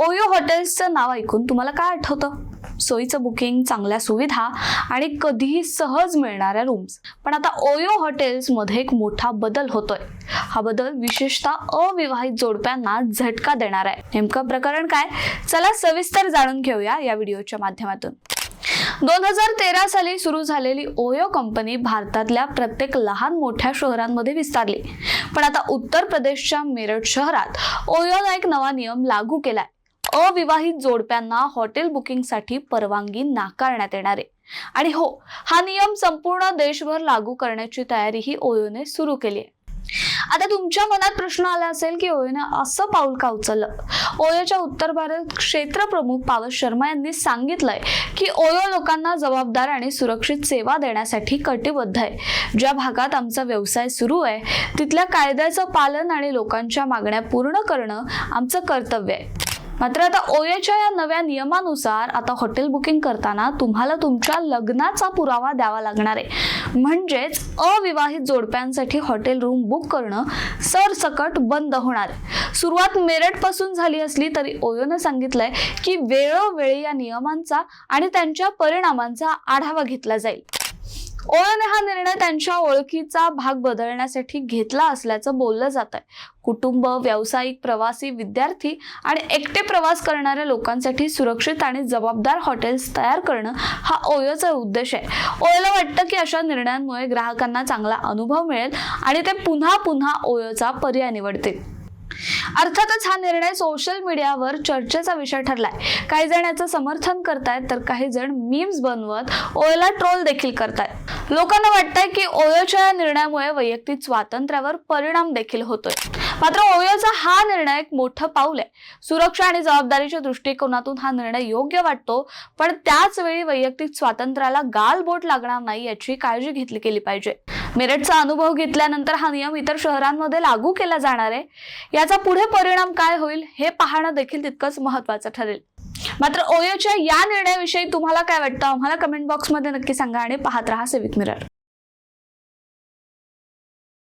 ओयो हॉटेल्सचं नाव ऐकून तुम्हाला काय आठवतं? सोयीचं बुकिंग चांगल्या सुविधा आणि कधीही सहज मिळणाऱ्या रूम्स पण आता ओयो हॉटेल्समध्ये एक मोठा बदल होतोय. हा बदल विशेषतः अविवाहित जोडप्यांना झटका देणार आहे. नेमकं प्रकरण काय? चला सविस्तर जाणून घेऊया या व्हिडिओच्या माध्यमातून. दोन हजार तेरा साली सुरू झालेली ओयो कंपनी भारतातल्या प्रत्येक लहान मोठ्या शहरांमध्ये विस्तारली. पण आता उत्तर प्रदेशच्या मेरठ शहरात ओयोनं एक नवा नियम लागू केलाय. अविवाहित जोडप्यांना हॉटेल बुकिंगसाठी परवानगी नाकारण्यात येणार आहे. आणि हो हा नियम संपूर्ण देशभर लागू करण्याची तयारीही ओयोने सुरू केली आहे. आता तुमच्या मनात प्रश्न आला असेल की ओयोनं असं पाऊल का उचललं? ओयोच्या उत्तर भारत क्षेत्र प्रमुख पावस शर्मा यांनी सांगितलंय की ओयो लोकांना जबाबदार आणि सुरक्षित सेवा देण्यासाठी कटिबद्ध आहे. ज्या भागात आमचा व्यवसाय सुरू आहे तिथल्या कायद्याचं पालन आणि लोकांच्या मागण्या पूर्ण करणं आमचं कर्तव्य आहे. मात्र आता ओएच्या या नव्या नियमानुसार आता हॉटेल बुकिंग करताना तुम्हाला तुमच्या लग्नाचा पुरावा द्यावा लागणार आहे. म्हणजेच अविवाहित जोडप्यांसाठी हॉटेल रूम बुक करणं सरसकट बंद होणार सुरुवात सुरुवात मेरठपासून झाली असली तरी ओयोनं सांगितलंय की वेळोवेळी या नियमांचा आणि त्यांच्या परिणामांचा आढावा घेतला जाईल. ओळने हा निर्णय त्यांच्या ओळखीचा भाग बदलण्यासाठी घेतला असल्याचं बोललं जात आहे कुटुंब व्यावसायिक प्रवासी विद्यार्थी आणि एकटे प्रवास करणाऱ्या लोकांसाठी सुरक्षित आणि जबाबदार हॉटेल्स तयार करणं हा ओयोचा उद्देश आहे. ओयोला वाटतं की अशा निर्णयांमुळे ग्राहकांना चांगला अनुभव मिळेल आणि ते पुन्हा पुन्हा ओयोचा पर्याय निवडतील. अर्थातच हा निर्णय सोशल मीडियावर चर्चेचा विषय ठरलाय. काही जण याचं समर्थन करतायत तर काही जण मीम्स बनवत ओयोला ट्रोल देखील करतायत. लोकांना वाटतंय की ओयोच्या या निर्णयामुळे वैयक्तिक स्वातंत्र्यावर परिणाम देखील होतोय. मात्र ओयोचा हा निर्णय एक मोठं पाऊल आहे. सुरक्षा आणि जबाबदारीच्या दृष्टिकोनातून हा निर्णय योग्य वाटतो पण त्याच वेळी वैयक्तिक स्वातंत्र्याला गालबोट लागणार नाही याची काळजी घेतली गेली पाहिजे. मेरठचा अनुभव घेतल्यानंतर हा नियम इतर शहरांमध्ये लागू केला जाणार आहे. याचा पुढे परिणाम काय होईल हे पाहणं देखील तितकंच महत्वाचं ठरेल. मात्र ओयोच्या या निर्णयाविषयी तुम्हाला काय वाटतं? आम्हाला कमेंट बॉक्समध्ये नक्की सांगा आणि पाहत राहा सिविक मिरर